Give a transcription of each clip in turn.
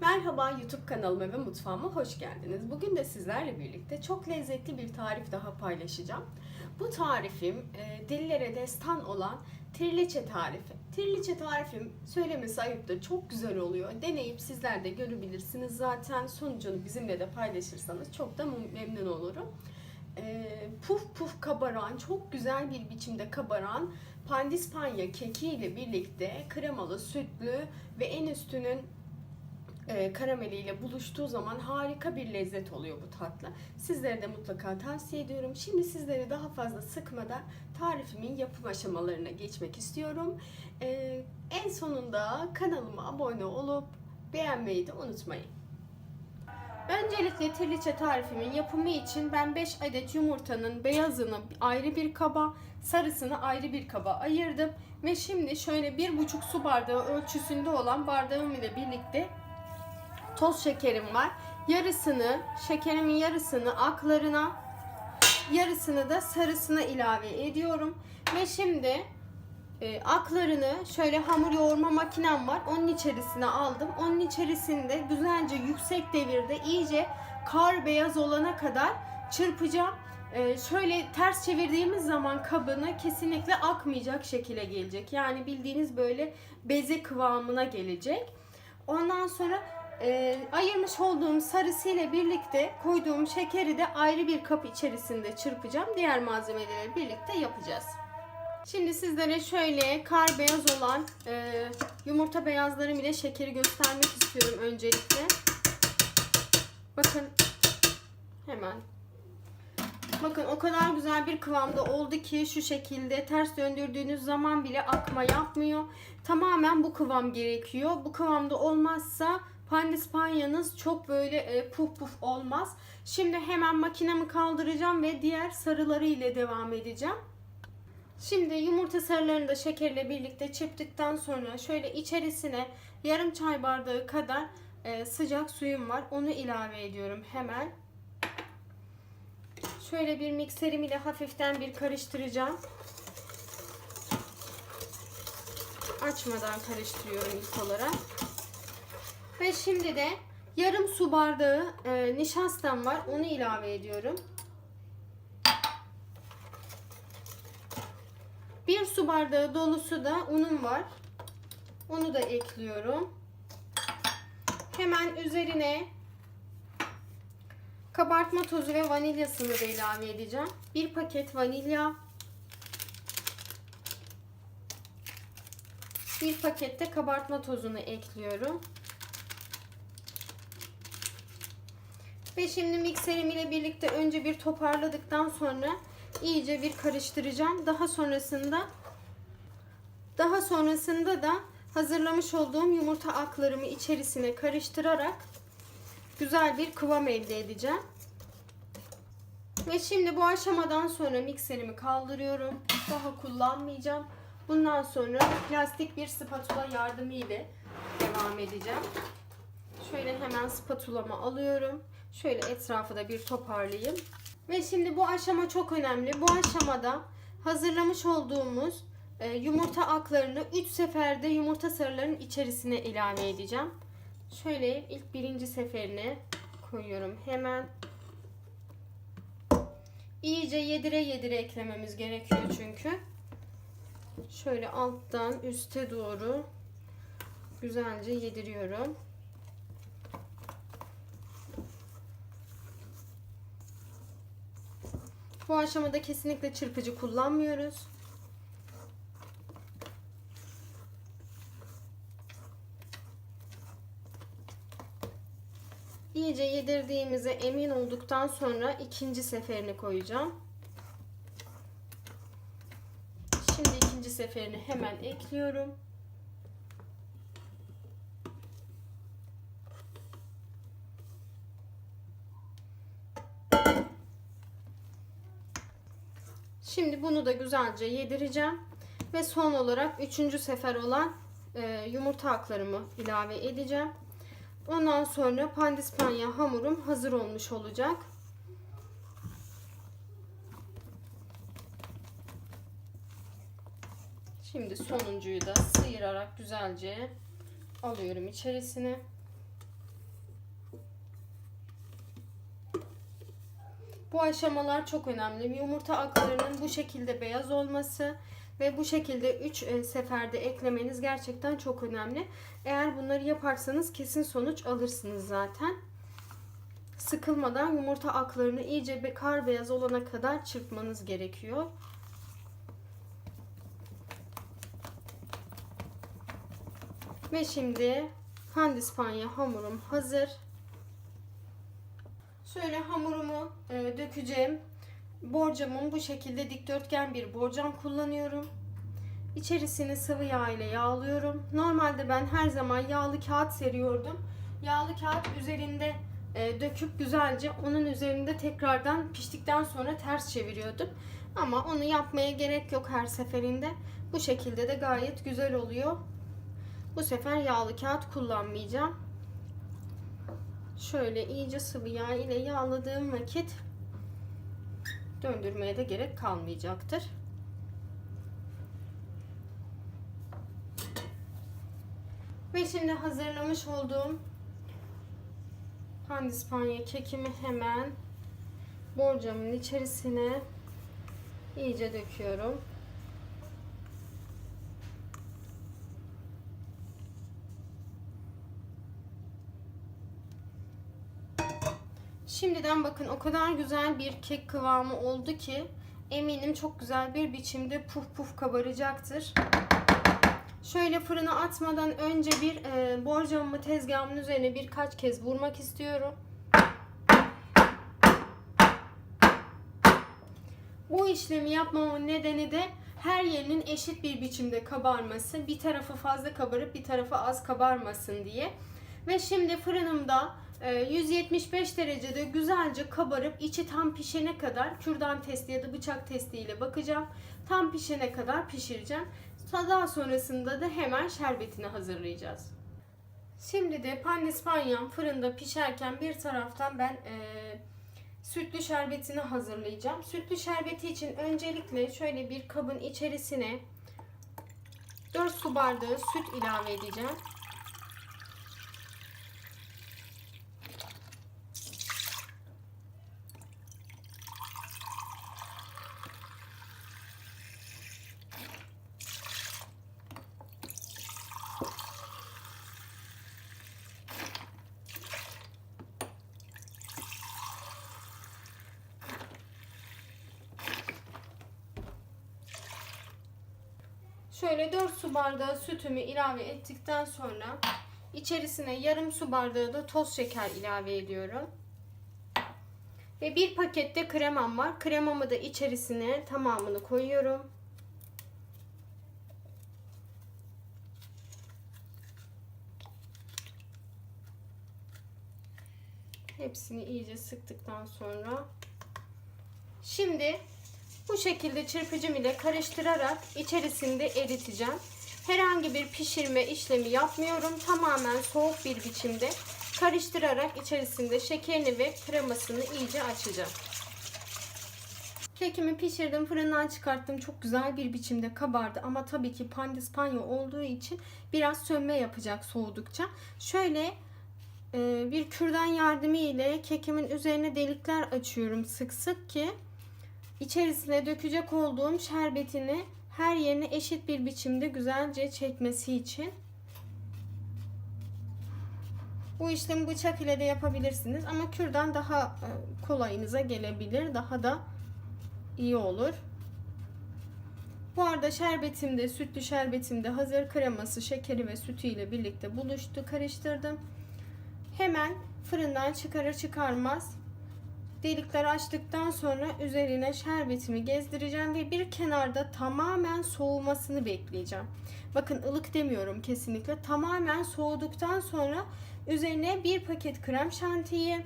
Merhaba YouTube kanalıma ve mutfağıma hoş geldiniz. Bugün de sizlerle birlikte çok lezzetli bir tarif daha paylaşacağım. Bu tarifim e, dillere destan olan trileçe tarifi. Trileçe tarifim söylemesi ayıptır. Çok güzel oluyor. Deneyip sizler de görebilirsiniz. Zaten sonucunu bizimle de paylaşırsanız çok da memnun olurum. E, puf puf kabaran, çok güzel bir biçimde kabaran pandispanya keki ile birlikte kremalı, sütlü ve en üstünün e, karameliyle buluştuğu zaman harika bir lezzet oluyor bu tatlı. Sizlere de mutlaka tavsiye ediyorum. Şimdi sizleri daha fazla sıkmadan tarifimin yapım aşamalarına geçmek istiyorum. E, en sonunda kanalıma abone olup beğenmeyi de unutmayın. Öncelikle trileçe tarifimin yapımı için ben 5 adet yumurtanın beyazını ayrı bir kaba, sarısını ayrı bir kaba ayırdım. Ve şimdi şöyle 1,5 su bardağı ölçüsünde olan bardağım ile birlikte toz şekerim var. Yarısını, şekerimin yarısını aklarına, yarısını da sarısına ilave ediyorum. Ve şimdi e, aklarını şöyle hamur yoğurma makinem var. Onun içerisine aldım. Onun içerisinde güzelce yüksek devirde iyice kar beyaz olana kadar çırpacağım. E, şöyle ters çevirdiğimiz zaman kabını kesinlikle akmayacak şekilde gelecek. Yani bildiğiniz böyle beze kıvamına gelecek. Ondan sonra e, ayırmış olduğum sarısıyla birlikte koyduğum şekeri de ayrı bir kap içerisinde çırpacağım. Diğer malzemeleri birlikte yapacağız. Şimdi sizlere şöyle kar beyaz olan e, yumurta beyazlarım ile şekeri göstermek istiyorum öncelikle. Bakın hemen. Bakın o kadar güzel bir kıvamda oldu ki şu şekilde ters döndürdüğünüz zaman bile akma yapmıyor. Tamamen bu kıvam gerekiyor. Bu kıvamda olmazsa pandispanyanız çok böyle e, puf puf olmaz. Şimdi hemen makinemi kaldıracağım ve diğer sarıları ile devam edeceğim. Şimdi yumurta sarılarını da şekerle birlikte çırptıktan sonra şöyle içerisine yarım çay bardağı kadar e, sıcak suyum var. Onu ilave ediyorum hemen. Şöyle bir mikserim ile hafiften bir karıştıracağım. Açmadan karıştırıyorum ilk olarak. Ve şimdi de yarım su bardağı e, nişastam var. Onu ilave ediyorum. Bir su bardağı dolusu da unum var. Onu da ekliyorum. Hemen üzerine kabartma tozu ve vanilyasını da ilave edeceğim. Bir paket vanilya. Bir pakette kabartma tozunu ekliyorum. Ve şimdi mikserim ile birlikte önce bir toparladıktan sonra iyice bir karıştıracağım. Daha sonrasında daha sonrasında da hazırlamış olduğum yumurta aklarımı içerisine karıştırarak güzel bir kıvam elde edeceğim. Ve şimdi bu aşamadan sonra mikserimi kaldırıyorum. Daha kullanmayacağım. Bundan sonra plastik bir spatula yardımı ile devam edeceğim. Şöyle hemen spatulamı alıyorum. Şöyle etrafı da bir toparlayayım. Ve şimdi bu aşama çok önemli. Bu aşamada hazırlamış olduğumuz e, yumurta aklarını 3 seferde yumurta sarılarının içerisine ilave edeceğim. Şöyle ilk birinci seferine koyuyorum hemen. İyice yedire yedire eklememiz gerekiyor çünkü. Şöyle alttan üste doğru güzelce yediriyorum. Bu aşamada kesinlikle çırpıcı kullanmıyoruz. İyice yedirdiğimize emin olduktan sonra ikinci seferini koyacağım. Şimdi ikinci seferini hemen ekliyorum. Şimdi bunu da güzelce yedireceğim. Ve son olarak üçüncü sefer olan e, yumurta aklarımı ilave edeceğim. Ondan sonra pandispanya hamurum hazır olmuş olacak. Şimdi sonuncuyu da sıyırarak güzelce alıyorum içerisine. Bu aşamalar çok önemli. Yumurta aklarının bu şekilde beyaz olması ve bu şekilde 3 seferde eklemeniz gerçekten çok önemli. Eğer bunları yaparsanız kesin sonuç alırsınız zaten. Sıkılmadan yumurta aklarını iyice kar beyaz olana kadar çırpmanız gerekiyor. Ve şimdi pandispanya hamurum hazır. Şöyle hamurumu e, dökeceğim. Borcamım bu şekilde dikdörtgen bir borcam kullanıyorum. İçerisini sıvı yağ ile yağlıyorum. Normalde ben her zaman yağlı kağıt seriyordum. Yağlı kağıt üzerinde e, döküp güzelce onun üzerinde tekrardan piştikten sonra ters çeviriyordum. Ama onu yapmaya gerek yok her seferinde. Bu şekilde de gayet güzel oluyor. Bu sefer yağlı kağıt kullanmayacağım. Şöyle iyice sıvı yağ ile yağladığım vakit döndürmeye de gerek kalmayacaktır. Ve şimdi hazırlamış olduğum pandispanya kekimi hemen borcamın içerisine iyice döküyorum. Şimdiden bakın o kadar güzel bir kek kıvamı oldu ki eminim çok güzel bir biçimde puf puf kabaracaktır. Şöyle fırına atmadan önce bir e, borcamımı tezgahımın üzerine birkaç kez vurmak istiyorum. Bu işlemi yapmamın nedeni de her yerinin eşit bir biçimde kabarması, bir tarafı fazla kabarıp bir tarafı az kabarmasın diye. Ve şimdi fırınımda 175 derecede güzelce kabarıp içi tam pişene kadar kürdan testi ya da bıçak testiyle bakacağım. Tam pişene kadar pişireceğim. Daha sonrasında da hemen şerbetini hazırlayacağız. Şimdi de pandispanyam fırında pişerken bir taraftan ben e, sütlü şerbetini hazırlayacağım. Sütlü şerbeti için öncelikle şöyle bir kabın içerisine 4 su bardağı süt ilave edeceğim. Şöyle 4 su bardağı sütümü ilave ettikten sonra içerisine yarım su bardağı da toz şeker ilave ediyorum. Ve bir pakette kremam var. Kremamı da içerisine tamamını koyuyorum. Hepsini iyice sıktıktan sonra şimdi bu şekilde çırpıcım ile karıştırarak içerisinde eriteceğim. Herhangi bir pişirme işlemi yapmıyorum. Tamamen soğuk bir biçimde karıştırarak içerisinde şekerini ve kremasını iyice açacağım. Kekimi pişirdim, fırından çıkarttım. Çok güzel bir biçimde kabardı ama tabii ki pandispanya olduğu için biraz sönme yapacak soğudukça. Şöyle e, bir kürdan yardımı ile kekimin üzerine delikler açıyorum sık sık ki içerisine dökecek olduğum şerbetini her yerine eşit bir biçimde güzelce çekmesi için. Bu işlemi bıçak ile de yapabilirsiniz ama kürdan daha e, kolayınıza gelebilir. Daha da iyi olur. Bu arada şerbetim de sütlü şerbetim de hazır. Kreması, şekeri ve sütü ile birlikte buluştu. Karıştırdım. Hemen fırından çıkarır çıkarmaz delikler açtıktan sonra üzerine şerbetimi gezdireceğim ve bir kenarda tamamen soğumasını bekleyeceğim. Bakın ılık demiyorum kesinlikle. Tamamen soğuduktan sonra üzerine bir paket krem şantiyi,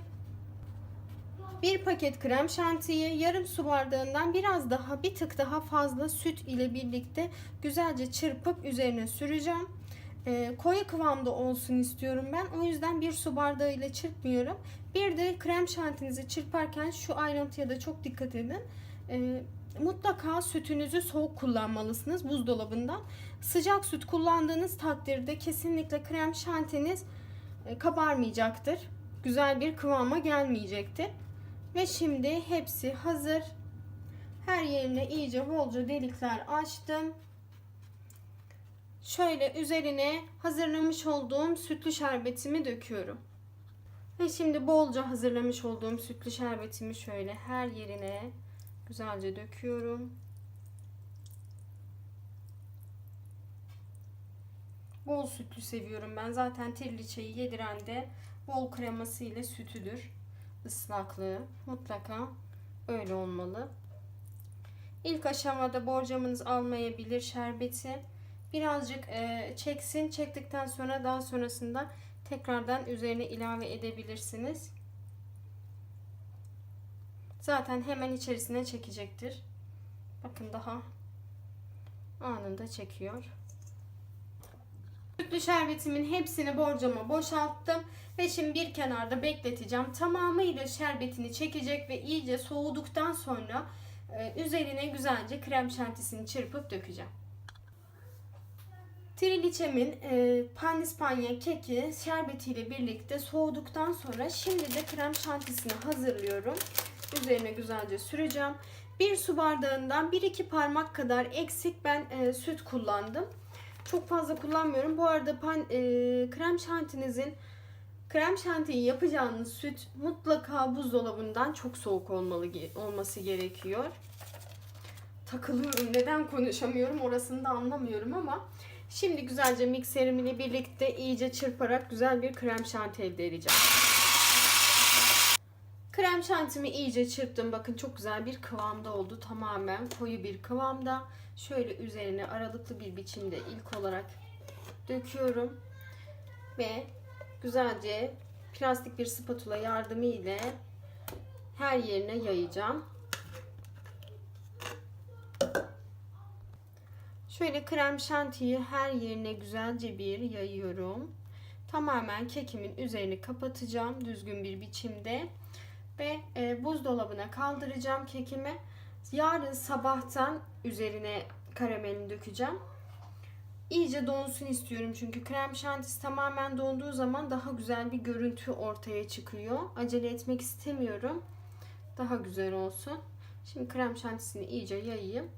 bir paket krem şantiyi, yarım su bardağından biraz daha bir tık daha fazla süt ile birlikte güzelce çırpıp üzerine süreceğim e, koyu kıvamda olsun istiyorum ben. O yüzden bir su bardağı ile çırpmıyorum. Bir de krem şantinizi çırparken şu ayrıntıya da çok dikkat edin. E, mutlaka sütünüzü soğuk kullanmalısınız buzdolabından. Sıcak süt kullandığınız takdirde kesinlikle krem şantiniz e, kabarmayacaktır. Güzel bir kıvama gelmeyecektir. Ve şimdi hepsi hazır. Her yerine iyice bolca delikler açtım. Şöyle üzerine hazırlamış olduğum sütlü şerbetimi döküyorum. Ve şimdi bolca hazırlamış olduğum sütlü şerbetimi şöyle her yerine güzelce döküyorum. Bol sütlü seviyorum ben. Zaten triliçeyi yediren de bol kreması ile sütüdür. Islaklığı mutlaka öyle olmalı. İlk aşamada borcamınız almayabilir şerbeti. Birazcık e, çeksin. Çektikten sonra daha sonrasında tekrardan üzerine ilave edebilirsiniz. Zaten hemen içerisine çekecektir. Bakın daha anında çekiyor. Sütlü şerbetimin hepsini borcama boşalttım ve şimdi bir kenarda bekleteceğim. Tamamıyla şerbetini çekecek ve iyice soğuduktan sonra e, üzerine güzelce krem şantisini çırpıp dökeceğim. Triliçemin e, pandispanya keki şerbetiyle birlikte soğuduktan sonra şimdi de krem şantisini hazırlıyorum. Üzerine güzelce süreceğim. Bir su bardağından 1-2 parmak kadar eksik ben e, süt kullandım. Çok fazla kullanmıyorum. Bu arada pan, e, krem şantinizin krem şantiyi yapacağınız süt mutlaka buzdolabından çok soğuk olmalı olması gerekiyor. Takılıyorum. Neden konuşamıyorum orasını da anlamıyorum ama şimdi güzelce mikserimle birlikte iyice çırparak güzel bir krem şanti elde edeceğim. Krem şantimi iyice çırptım. Bakın çok güzel bir kıvamda oldu. Tamamen koyu bir kıvamda. Şöyle üzerine aralıklı bir biçimde ilk olarak döküyorum. Ve güzelce plastik bir spatula yardımı ile her yerine yayacağım. Şöyle krem şantiyi her yerine güzelce bir yayıyorum. Tamamen kekimin üzerini kapatacağım düzgün bir biçimde ve e, buzdolabına kaldıracağım kekimi. Yarın sabahtan üzerine karamelini dökeceğim. İyice donsun istiyorum çünkü krem şantisi tamamen donduğu zaman daha güzel bir görüntü ortaya çıkıyor. Acele etmek istemiyorum. Daha güzel olsun. Şimdi krem şantisini iyice yayayım.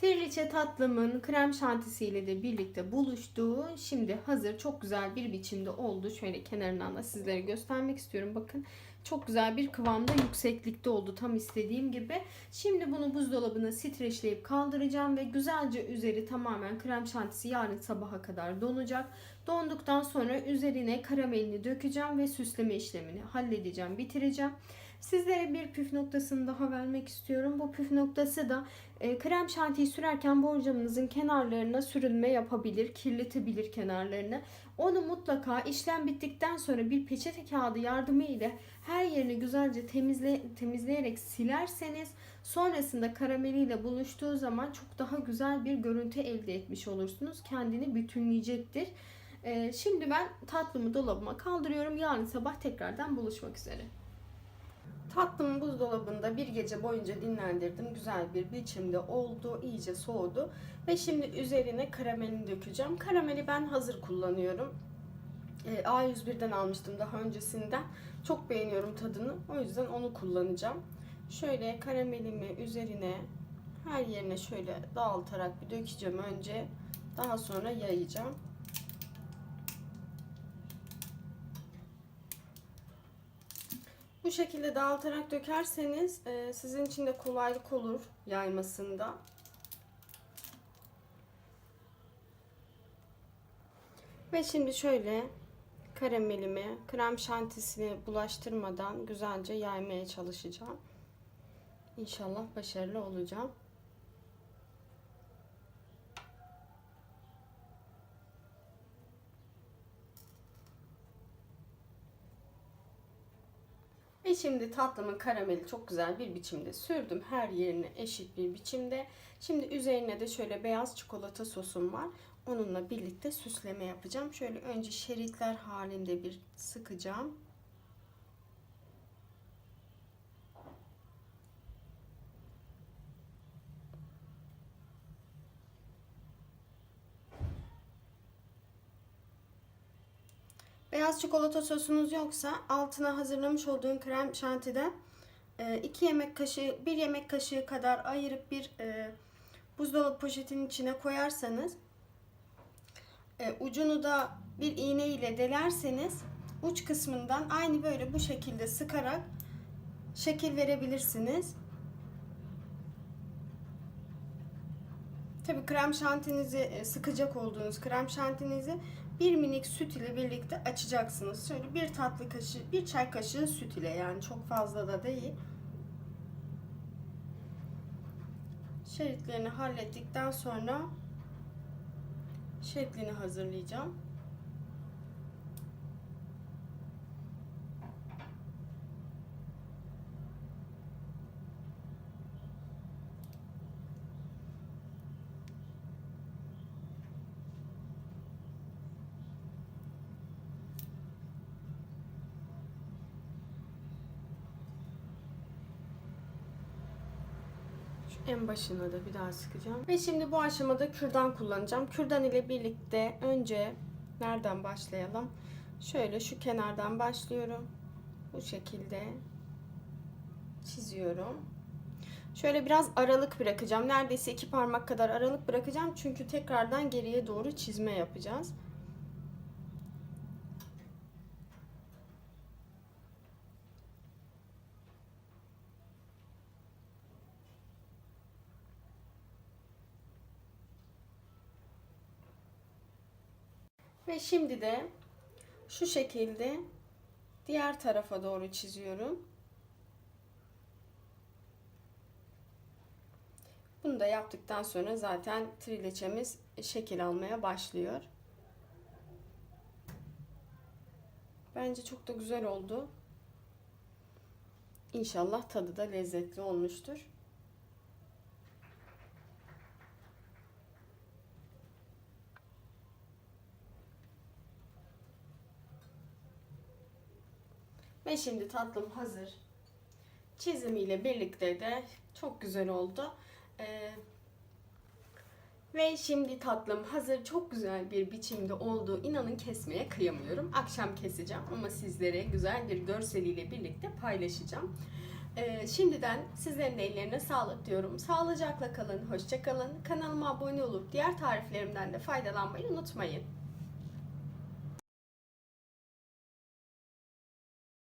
Triliçe tatlımın krem şantisiyle de birlikte buluştuğu şimdi hazır çok güzel bir biçimde oldu. Şöyle kenarından da sizlere göstermek istiyorum. Bakın çok güzel bir kıvamda yükseklikte oldu tam istediğim gibi. Şimdi bunu buzdolabına streçleyip kaldıracağım ve güzelce üzeri tamamen krem şantisi yarın sabaha kadar donacak. Donduktan sonra üzerine karamelini dökeceğim ve süsleme işlemini halledeceğim, bitireceğim. Sizlere bir püf noktasını daha vermek istiyorum. Bu püf noktası da e, krem şantiyi sürerken borcamınızın kenarlarına sürülme yapabilir, kirletebilir kenarlarını. Onu mutlaka işlem bittikten sonra bir peçete kağıdı yardımı ile her yerini güzelce temizle, temizleyerek silerseniz sonrasında karameliyle buluştuğu zaman çok daha güzel bir görüntü elde etmiş olursunuz. Kendini bütünleyecektir. E, şimdi ben tatlımı dolabıma kaldırıyorum. Yarın sabah tekrardan buluşmak üzere. Tatlımı buzdolabında bir gece boyunca dinlendirdim. Güzel bir biçimde oldu. iyice soğudu. Ve şimdi üzerine karamelini dökeceğim. Karameli ben hazır kullanıyorum. E, A101'den almıştım daha öncesinden. Çok beğeniyorum tadını. O yüzden onu kullanacağım. Şöyle karamelimi üzerine her yerine şöyle dağıtarak bir dökeceğim önce. Daha sonra yayacağım. Bu şekilde dağıtarak dökerseniz e, sizin için de kolaylık olur yaymasında. Ve şimdi şöyle karamelimi krem şantisini bulaştırmadan güzelce yaymaya çalışacağım. İnşallah başarılı olacağım. Ve şimdi tatlımın karameli çok güzel bir biçimde sürdüm. Her yerine eşit bir biçimde. Şimdi üzerine de şöyle beyaz çikolata sosum var. Onunla birlikte süsleme yapacağım. Şöyle önce şeritler halinde bir sıkacağım. Beyaz çikolata sosunuz yoksa altına hazırlamış olduğun krem şantiden 2 yemek kaşığı, 1 yemek kaşığı kadar ayırıp bir e, buzdolabı poşetinin içine koyarsanız e, ucunu da bir iğne ile delerseniz uç kısmından aynı böyle bu şekilde sıkarak şekil verebilirsiniz. Tabi krem şantinizi e, sıkacak olduğunuz krem şantinizi bir minik süt ile birlikte açacaksınız. Şöyle bir tatlı kaşığı, bir çay kaşığı süt ile yani çok fazla da değil. Şeritlerini hallettikten sonra şeklini hazırlayacağım. En başına da bir daha sıkacağım. Ve şimdi bu aşamada kürdan kullanacağım. Kürdan ile birlikte önce nereden başlayalım? Şöyle şu kenardan başlıyorum. Bu şekilde çiziyorum. Şöyle biraz aralık bırakacağım. Neredeyse iki parmak kadar aralık bırakacağım. Çünkü tekrardan geriye doğru çizme yapacağız. Ve şimdi de şu şekilde diğer tarafa doğru çiziyorum. Bunu da yaptıktan sonra zaten trileçemiz şekil almaya başlıyor. Bence çok da güzel oldu. İnşallah tadı da lezzetli olmuştur. Ve şimdi tatlım hazır. Çizimiyle birlikte de çok güzel oldu. Ee, ve şimdi tatlım hazır çok güzel bir biçimde oldu. İnanın kesmeye kıyamıyorum. Akşam keseceğim ama sizlere güzel bir görseliyle birlikte paylaşacağım. Ee, şimdiden sizlerin ellerine sağlık diyorum. Sağlıcakla kalın, hoşça kalın. Kanalıma abone olup diğer tariflerimden de faydalanmayı unutmayın.